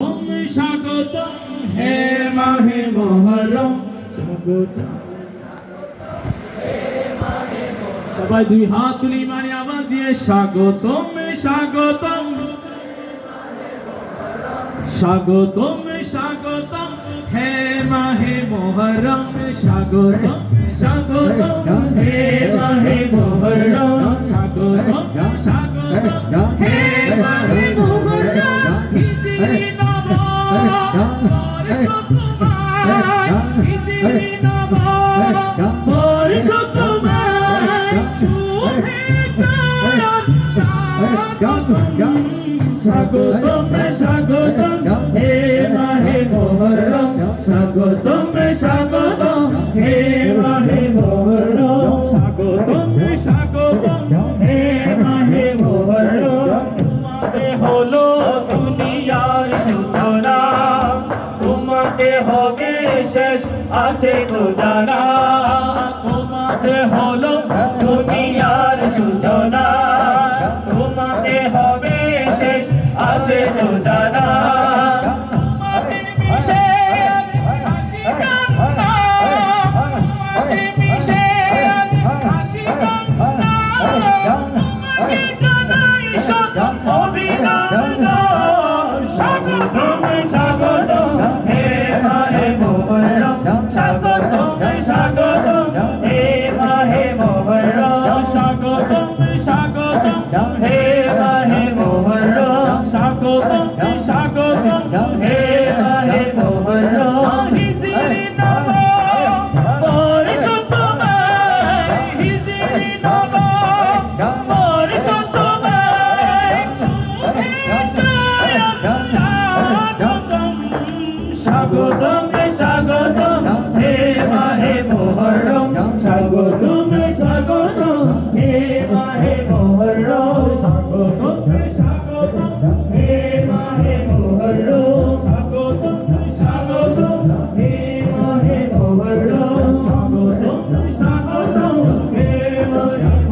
তুমি স্বাগত হে মাহে মহরম সবাই দুই হাত তুলি মানে আওয়াজ দিয়ে স্বাগতম স্বাগতম। স্বাগতম স্বাগতম। হে মাহে মহরম, স্বাগতম স্বাগতম। হে মাহে মহরম, স্বাগতম স্বাগতম। হে স্বাগতম তোমাতে হলো সূচনা হবে শেষ আছে তো জানা তোমাতে হলো দুনিয়ার আছে তো জানা তোমাতে স্বাগতম স্বাগতম স্বাগতম হে মাহে মোহরম। স্বাগতম স্বাগতম হে মাহে মোহরম। স্বাগতম স্বাগতম হে মাহে মোহরম। স্বাগতম স্বাগতম হে মাহে মোহরম। স্বাগতম স্বাগতম হে মাহে